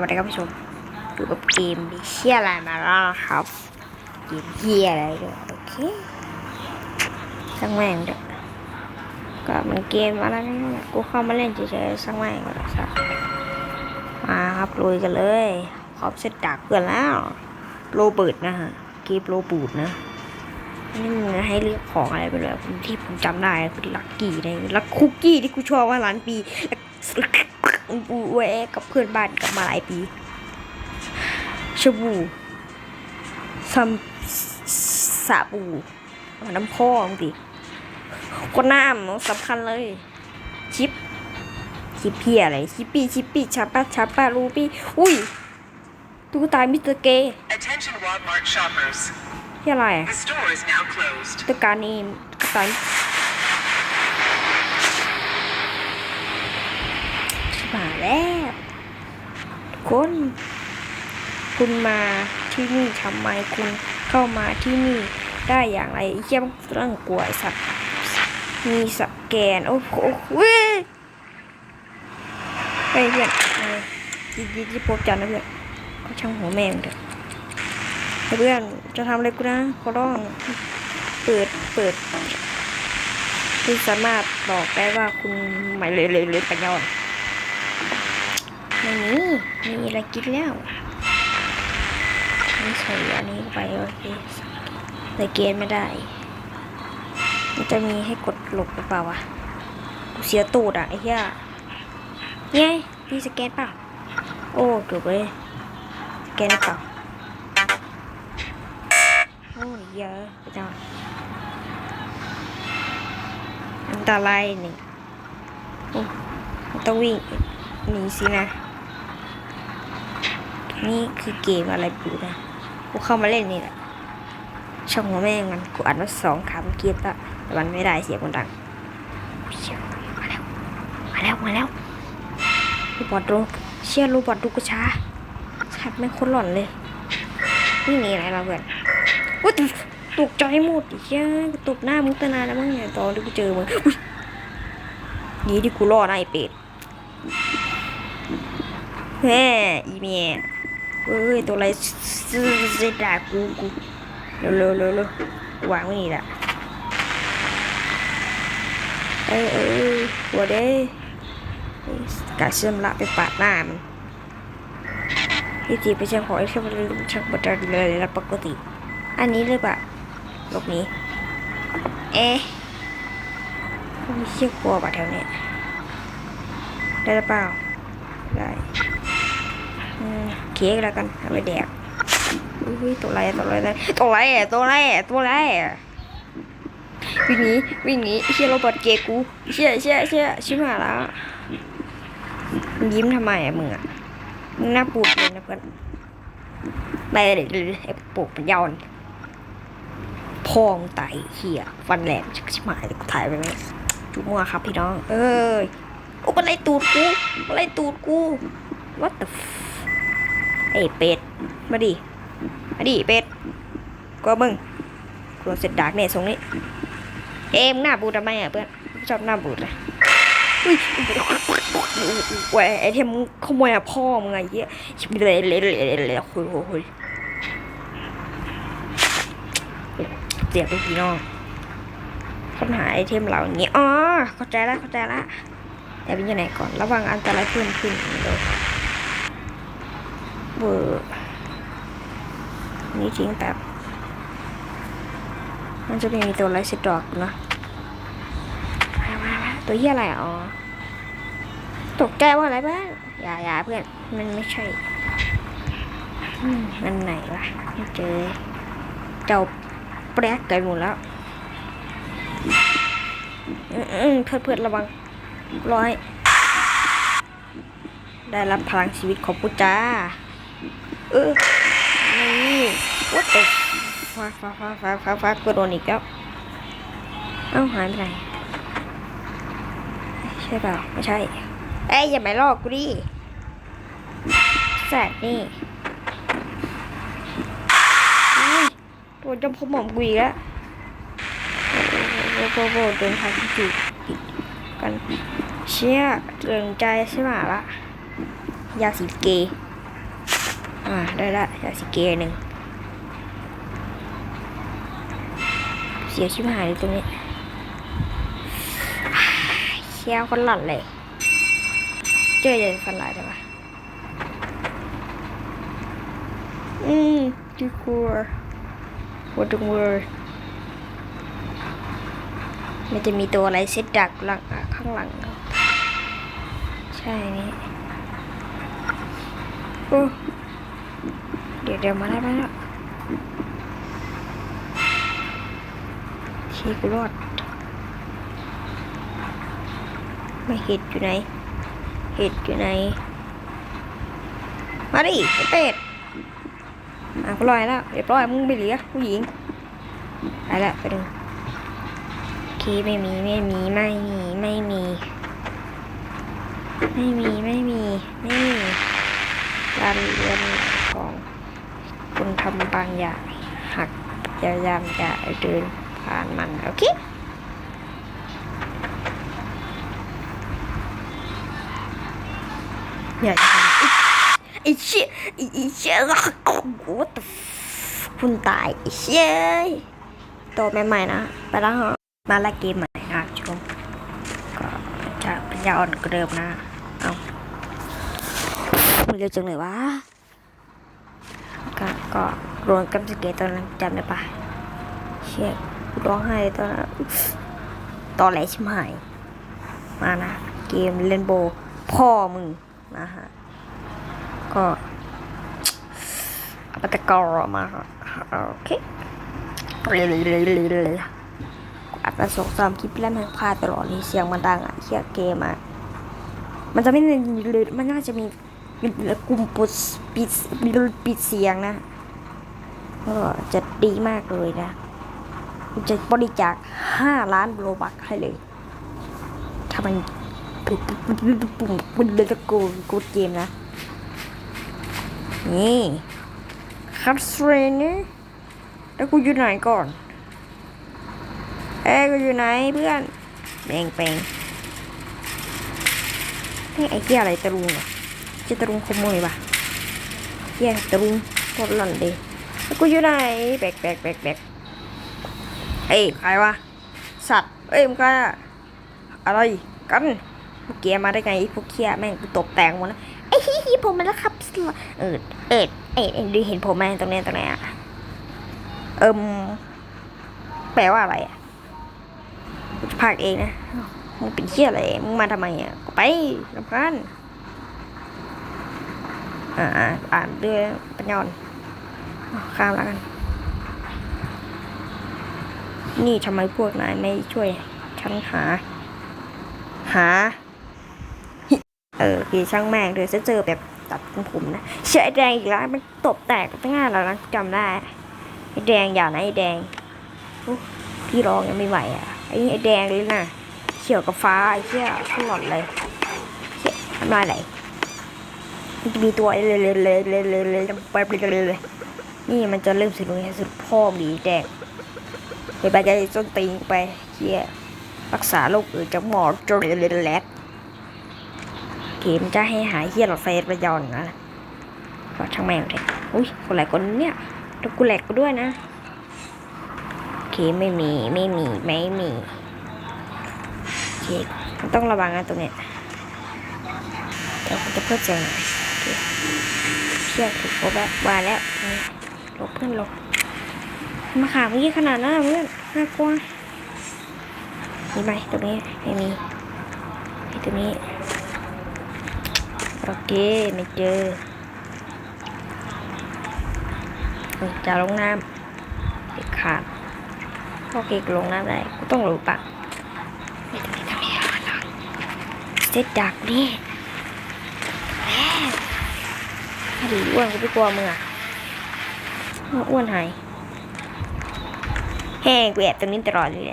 วัสดีครับผู้ชมอยู่กับเกมดิเชียอะไรมาแล้วนะครับเกมเฮียอะไรด้วยโอเคสังแม่งเด้อก็มันเกมอะไรนั่นกูเข้ามาเล่นเฉยๆสังแม่งก็สักมาครับลุยกันเลยพร้อมเสร็จดักเพื่อนแล้วโรเบิร์ตนะฮะเกมโรบูดนะนี่มันให้เลือกของอะไรไปเลยที่ผมจำได้คือลักกี้ในลักคุกกี้ที่กูชอบว่าร้านปี อูแวกับเพื่อนบ้านกลับมาหลายปีชบูซัมสาบูน้ำพ่อมึงดิก็น้ำสำคัญเลย ชิป ชิปเพียอะไร ชิปปี้ ชิปปี้ชาป้าชาป้ารูปี้ อุ้ยตุ๊กตามิสเตอร์เกย์ที่อะไรอะตุ๊กตานี่ตุ๊กตา ชิบหาแล้วทุกคนคุณมาที่นี่ทำไมคุณเข้ามาที่นี่ได้อย่างไรเชี่ยมเรื่องกลัวสัตว์มีสแกน โอ้โหเว้ยไปเพื่อนยินดีที่พบกันนะเพื่อนก็ช่างหัวแม่งเถอะเฮ้เพื่อนจะทำอะไรกูนะขอร้องเปิดเปิดคุณสามารถบอกได้ว่าคุณหมายเลยเลยเลยปัญญาอ่อน ไม่มีมีอะไรกินแล้วไม่ใส่อันนี้ไปโอเคแต่เกณฑ์ไม่ได้ มันจะมีให้กดหลบหรือเปล่าวะกูเสียตูดอะไอ้เหี้ยเนี่ยพี่สแกนเปล่า โอ้เกือบเลยสแกนเปล่า โอ้ยเยอะไปจังอันตรายนี่ต้องวิ่งหนีสินะ นี่คือเกมอะไรปูนะกูเข้ามาเล่นนี่แหละช่องหัวแม่งมันกูอัดมาสองคำเกียร์ละแต่มันไม่ได้เสียงมันดังมาแล้วมาแล้วมาแล้วรูบอทดูเชี่ยรูบอทดูกระชาชัดไม่งโคนหล่อนเลยนี่หนีอะไรมาเพื่อนว้าตตกใจหมดเชี่ยระตุกหน้ามึงตั้งนานแล้วมั้งเนี่ยตอนที่กูเจอมึงอุ๊ยนี่ที่กูรอดนะไอเป็ดแม่อีเมีย เฮ้ยตัวอะไรซื้อจะด่ากูกูเร็วเร็วเร็วเร็ววางไว้นี่แหละเอ้ยเอ้ยหัวเด้กาเชื่อมละไปปาดหน้ามันที่จีไปเชียงของไอ้เที่ยวมันช่างบันดเลยแล้วปกติ อันนี้เลยปะลบหนี้ เอ๊ะมีเชี่ยกลัวปะแถวเนี้ยได้หรือเปล่า ได้ เค้กแล้วกันเอาไปแดกอุ้ยตัวไรตัวไรตัวไรตัวไรตัวไรวิ่งหนีวิ่งหนีเชี่ยโรบอทเกกูเชี่ยเชี่ยเชี่ยชิบหายแล้วยิ้มทำไมอะมึงอะมึงหน้าปูดเลยนะเพื่อนไปเลยไอ้ปกมันยาวน์พองไตเหี้ยฟันแหลมชิบหายเลยกูถ่ายไปไหมจุ๊บมัวครับพี่น้อง เอ้ยโอ้มันไล่ตูดกูมันไล่ตูดกู what the f ไอ้เป็ด มาดิ มาดิเป็ดก็มึงกลัวเสร็จดากเนี่ยทรงนี้ เอ็มหน้าบูดทำไมอะเพื่อนชอบหน้าบูดเลยอุ้ยแหวไอเทมมึงขโมยอะพ่อมึงไงเหี้ยเลยเลยเลยเลยเลยคุยคุยเจ็บไปพี่น้องค้นหาไอเทมเหล่านี้อ๋อเข้าใจละเข้าใจละแต่เป็นยังไงก่อน ระวังอันตรายเพิ่มขึ้นเลย เบอร์นี่ทิ้งแบบมันจะไม่มีตัวไรสิดอกนะมามามาตัวเหี้ยอะไรอ๋อตกใจว่าอะไรบ้างอย่าอย่าเพื่อน มันไม่ใช่มันไหนวะไม่เจอ เจ้าแปรกเกินหมดแล้วเพื่อนเพื่อนระวังร้อย ได้รับพลังชีวิตของพุจ้า เออนี่วัดตกฟ้าฟ้าฟ้าฟ้าฟ้าฟ้าก็โดนอีกแล้วเอ้าหายไปไหนใช่เปล่าไม่ใช่เอ้ยอย่าไปลอกกูดิแสบนี่ตัวจมพมหมอมกุยแล้วโอ้โหโอ้โหเดินทางที่จุดกันเชี่ยเตือนใจใช่ไหมล่ะยาสีเกย์ อ่าได้ละยาสิเกหนึ่งเสียชิบหายเลยตรงนี้เชี่ยวคนหล่อนเลยเจอยังฟันหลายได้ปะอืมดีกลัววัดงเวอร์มันจะมีตัวอะไรเซตดักหลังข้างหลัง ใช่นี่โอ้ เดี๋ยวเดี๋ยวมาแล้วมาแล้วเชีกูรอด ไม่เห็ดอยู่ไหน เห็ดอยู่ไหน มาดิไอเป็ดอะกูลอยแล้วเรียบร้อยมึงไปเหลือผู้หญิงไปละไปดูโอเคไม่มีไม่มีไม่มีไม่มีไม่มีไม่มีไม่มีการเรียนของคุณ ทำบางอย่างหักพยายามจะเดินผ่านมัน โอเคอย่าทำไอ้เชี่ยไอ้เชี่ยโอ้โหแต่คุณตายไอ้เชี่ยตัวใหม่ๆนะ ไปแล้วเหรอมาละเกมใหม่นะชมก็จะเป็นยาอ่อนกว่าเดิมนะ เอามันเร็วจังเลยวะ ก็ก็รวมกับสเกตตอนนั้นจำได้ปะเชี่ยร้องไห้ตอนนั้นตอนแหลชิมหาย มานะ เกมเล่นโบพ่อมึงนะฮะ ก็เอาไปตะกอมาครับโอเคอัดมาสงสามคลิปแล้วมันพลาดตลอดเลยเสียงมันดังอะเชียเกมอะมันจะไม่ได้เลยมันน่าจะมี กลุ่มปิดปิดปิดเสียงนะก็จะดีมากเลยนะจะบริจาคห้าล้านโลบักให้เลยถ้ามันปุ่มปุ่มเลยตะโกนกูเกมนะ นี่คัสเรนนี่แล้วกูอยู่ไหนก่อน เอ้กูอยู่ไหนเพื่อนแปงแปงไอ้เหี้ยอะไรตะลุงเหรอเจะตะลุงขโมยปะเหี้ยตะลุงโคตรหล่อนเลยแล้วกูอยู่ไหนแบกแบกแบกแบกเอ้ยใครวะสัตว์เอ้ยมึงใครอะอะไรกันพวกเกียมาได้ไงพวกเคียแม่งกูตกแต่งหมดแล้วไอ้ฮิฮิผมมาแล้วครับเออเอ็ดเอ็ดเอ็ดดูเห็นผมไหมตรงเนี้ยตรงเนี้ยเอิมแปลว่าอะไรอะกูจะพากเองนะมึงเป็นเชี่ยอะไรมึงมาทำไมอะไปลำพัน อ่าอ่านด้วยปัญญอนอ้าวข้ามแล้วกัน นี่ทำไมพวกนายไม่ช่วยฉันหา หา เออพี่ช่างแม่งเดี๋ยวจะเจอแบบตัดของผมนะเชื่อไอแดงอีกแล้วมันตบแตกตั้งงานแล้วนะจำได้ไอแดงอย่านะไอแดงพี่ร้องยังไม่ไหวอะไอไอแดงเลยนะเขียวกับฟ้าไอ้เชี่ยขลอดเลยเชี่ยทำลายไหน มีตัวเลยเลยเลยเลยเลยเลยไปเลยนี่มันจะเริ่มสุดลงสุดพ่อมีแดงไปไปใจจนตีนไปเชี่ยรักษาโรคอื่นจากหมอจนเลยแลกเกมจะให้หายเฮียหลอดไฟระยอนนะก็ช่างแม่งเลยอุ้ยคนหลายคนเนี่ยแล้วกูแหลกกูด้วยนะโอเคไม่มีไม่มีไม่มีโอเคมันต้องระวังนะตรงเนี้ยเดี๋ยวจะเพิ่มเสียงหน่อย เชี่ยถูกโอแบบวาแล้วหลบเพื่อนหลบมาขาเมื่อกี้ขนาดนั้นเพื่อนน่ากลัวมีไหมตรงนี้ไม่มีมีตรงนี้โอเคไม่เจอจะลงน้ำเด็ดขาดโอเคกูลงน้ำได้กูต้องรู้ปะไม่ต้องไม่ต้องไม่ต้องไม่ต้องเจ็ดดักดิแม่ถ้า ดีอ้วนกูไม่กลัวมึงอะอ้วนหายแห้งกูแอบตรงนี้ตลอดเลย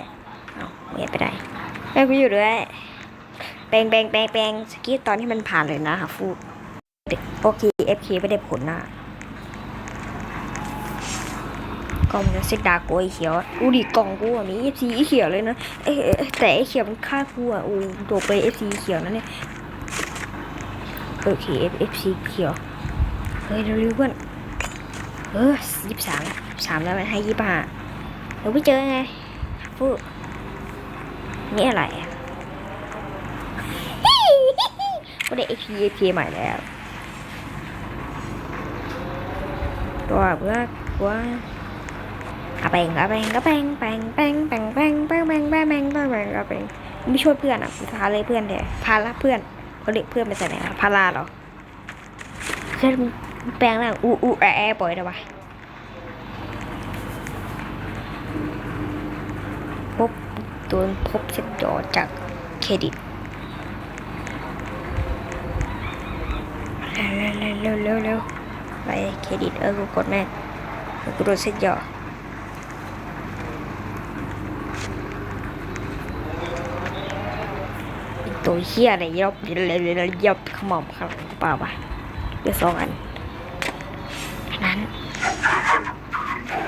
เอาแอบไปได้แม่กูอยู่ด้วยแปลงแปลงแปลงแปงสกี้ตอนที่มันผ่านเลยนะค่ะฟูโอเคเอฟเคไม่ได้ผลนะกล่องจะเซตดาโกไอเขียวอูดิกล่องกูอะมีเอฟซีเขียวเลยนะเอ๊ะแต่ไอเขียวมันฆ่ากูอะอูโดไปเอฟซีเขียวนั่นเนี่ยโอเคเอฟซีเขียว เฮ้ยเร็วๆเพื่อนเออยี่สิบสามสามแล้วมันให้ยี่สิบห้าเราไม่เจอไงฟูนี่อะไรก็ได้ AP AP ใหม่แล้วตัวเพื่อว่าอะแปงอะแปงอะแปงแปงแปงแปงแปงแปงแปงแปงแปงแปงแปงอะแปงไม่ช่วยเพื่อนอะพาเลยเพื่อนเดี๋ยพาละเพื่อนเขาเรียกเพื่อนไปใส่ไหนพาลาเหรอเช่อน แปลงร่างอูอูแอแอปล่อยได้ปะพบโดนพบเสร็จจอจากเครดิตเร็วเร็วเร็วไปเครดิตเออกูกดแม่กูโดนเซ็ตยอตัวเฮียอะไรยอบเลยเลยเยอบขมอมครับเปล่าวะเดี๋ยวสองอันอันนั้นไอ้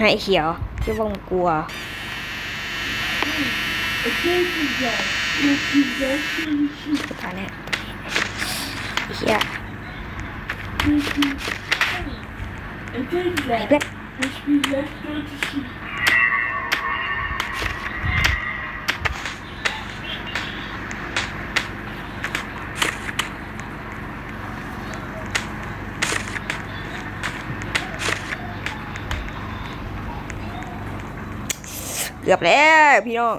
หายเขียวคิดว่ามันกลัวตอนนี้เฮียเพื่อน กือบแล้วพี่น้อง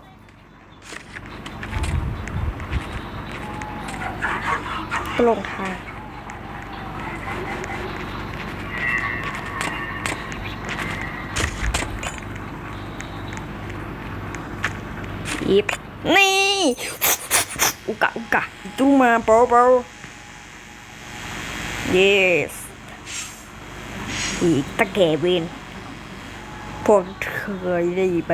ก็ลงทางยิบนี่ อุกะอุกะดูมาเบาเบา yes อีกตะแกเวนพวกเคยได้ยินไป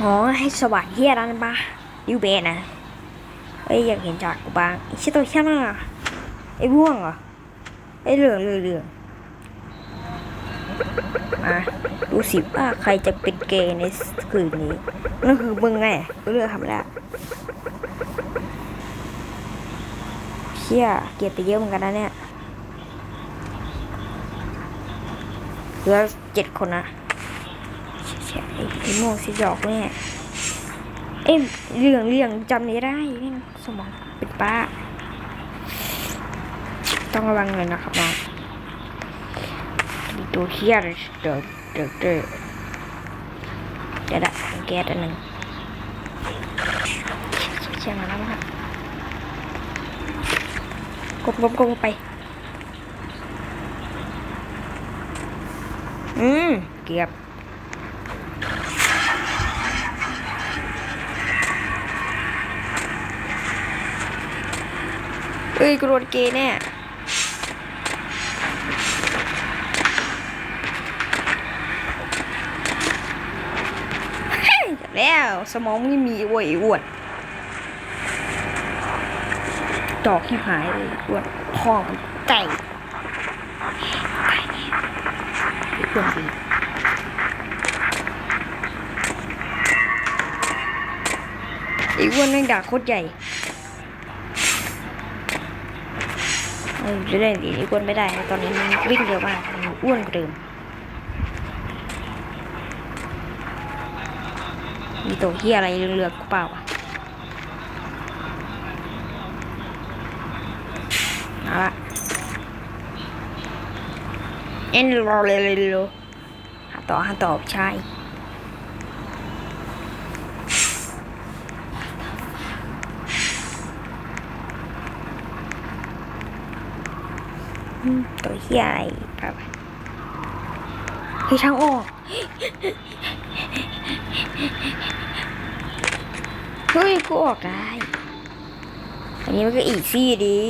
อ๋อให้สวัสดีอะไรนะบ้ายูเบนนะเอ้ยอยากเห็นจากกูบ้างไอ้ชิตัวแค่น่ะไอ้ม่วงเหรอไอ้เหลืองเหลืองเหลืองมาดูสิว่าใครจะเป็นเกย์ในคืนนี้นั่นคือมึงไงกูเลือกทำแล้วเชี่ยเกียดไปเยอะเหมือนกันนะเนี่ยเหลือเจ็ดคนนะ อ้ไอ้โม่สิหยอกเนี่ยเอ้ยเรื่องเรื่องจำไม่ได้แม่สมองเป็นป้า ต้องระวังเลยนะครับน้องมีตัวเฮียเลยเดี๋ยวเดี๋ยวเดี๋ยวเดี๋ยวละแก๊สอันหนึ่งเชี่ยมาแล้วครับกบกบกบไป อืม เกือบ เอ้ยกูโดนเกย์แน่ยแล้วสมองไม่มีอวยอวนดอกที่หายเลยอวนพ่อมันไก่ไก่ไอ้อ้วนดี อ้อ้วนแม่งด่าโคตรใหญ่จะเล่นดีนี่อ้วนไม่ได้ตอนนี้มันวิ่งเร็วมากมันอ้วนกว่าเดิมมีตัวเฮียอะไรเรือๆกูเปล่าวะเอาละเอ็นรอเลยเลยหาต่อหาต่อใช่ ตัวเฮียอะไรไปไปเฮ้ยทางออกเฮ้ยกูออกได้ อันนี้มันก็อีซี่ดี